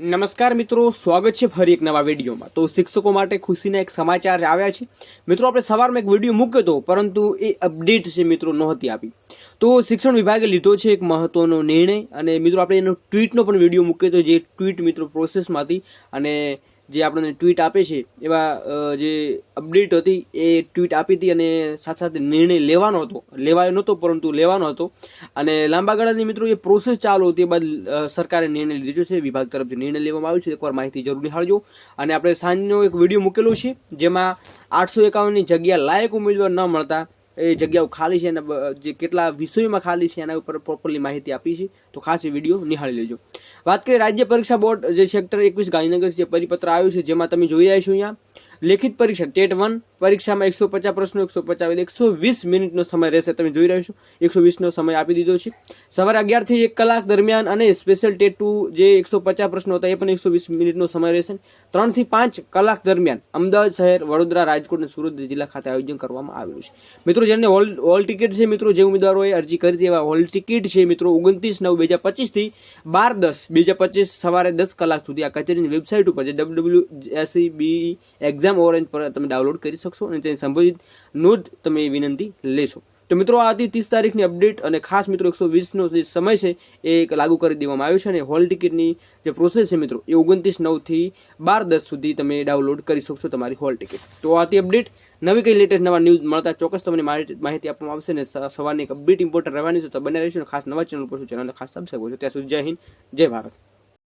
નમસ્કાર મિત્રો, સ્વાગત છે ફરી એક નવા વિડીયોમાં. તો શિક્ષકો માટે ખુશીના એક સમાચાર આવ્યા છે. મિત્રો, આપણે સવારમાં એક વીડિયો મૂક્યો હતો, પરંતુ એ અપડેટ છે મિત્રો નહોતી આપી તો શિક્ષણ વિભાગે લીધો છે એક મહત્વનો નિર્ણય અને મિત્રો, આપણે એનો ટ્વીટનો પણ વીડિયો મૂક્યો હતો, જે ટ્વીટ મિત્રો પ્રોસેસમાંથી અને જે આપણને ટ્વીટ આપે છે, એવા જે અપડેટ હતી, એ ટ્વીટ આપી હતી અને સાથે સાથે નિર્ણય લેવાનો હતો. લેવાયો નહોતો, પરંતુ લેવાનો હતો. અને લાંબા ગાળાની મિત્રો, એ પ્રોસેસ ચાલુ હતી. બાદ સરકારે નિર્ણય લીધો છે. વિભાગ તરફથી નિર્ણય લેવામાં આવ્યો છે. એકવાર માહિતી જરૂર નિહાળજો અને આપણે સાંજનો એક વીડિયો મૂકેલો છે, જેમાં આઠસો એકાવનની જગ્યા લાયક ઉમેદવાર ન મળતા એ જગ્યાઓ ખાલી છે અને જે કેટલા વિષયોમાં ખાલી છે એના ઉપર પ્રોપરલી માહિતી આપી છે. તો ખાસ એ વીડિયો નિહાળી લેજો. વાત કરીએ રાજ્ય પરીક્ષા બોર્ડ જે સેક્ટર એકવીસ ગાંધીનગર જે પરિપત્ર આવ્યું છે, જેમાં તમે જોઈ રહ્યા છો અહીંયા. લેખિત પરીક્ષા, ટેટ વન પરીક્ષામાં એકસો પચાસ પ્રશ્નો, એકસો પચાસ એકસો વીસ મિનિટનો સમય રહેશે. તમે જોઈ રહ્યા છો, એકસો વીસનો સમય આપી દીધો છે. સવારે અગિયારથી એક કલાક દરમિયાન અને સ્પેશિયલ ટેટ ટુ જે એકસો પચાસ પ્રશ્નો હતા એ પણ એકસો વીસ મિનિટનો સમય રહેશે. ત્રણથી પાંચ કલાક દરમિયાન અમદાવાદ શહેર, વડોદરા, રાજકોટ અને સુરત જિલ્લા ખાતે આયોજન કરવામાં આવેલું છે. મિત્રો, જેમને હોલ હોલ ટિકિટ છે, મિત્રો, જે ઉમેદવારોએ અરજી કરી હતી એવા હોલ ટિકિટ છે, મિત્રો, ઓગણત્રીસ નવ બે હજાર પચીસથી બાર દસ, બે હજાર પચીસ સવારે દસ કલાક સુધી આ કચેરીની વેબસાઇટ ઉપર જે W W AC B exam orange પર તમે ડાઉનલોડ કરી શકશો અને તેની સંબંધિત નોંધ તમે વિનંતી લેશો. તો મિત્રો, આ હતી ત્રીસ તારીખની અપડેટ અને ખાસ મિત્રો, એકસો વીસનો જે સમય છે એ લાગુ કરી દેવામાં આવ્યો છે અને હોલ ટિકિટની જે પ્રોસેસ છે મિત્રો, એ ઓગણત્રીસ નવથી બાર દસ સુધી તમે ડાઉનલોડ કરી શકશો તમારી હોલ ટિકિટ તો આ હતી અપડેટ નવી કઈ લેટેસ્ટ નવા ન્યૂઝ મળતા ચોક્કસ તમને માહિતી આપવામાં આવશે અને સવારની એક અપડેટ ઇમ્પોર્ટન્ટ રહેવાની છે તો બને રહીશું ખાસ નવા ચેનલ પર શું ચેનલને ખાસ સબસ્ક્રાઈબ કરજો. ત્યાં સુધી જય હિન્દ, જય ભારત.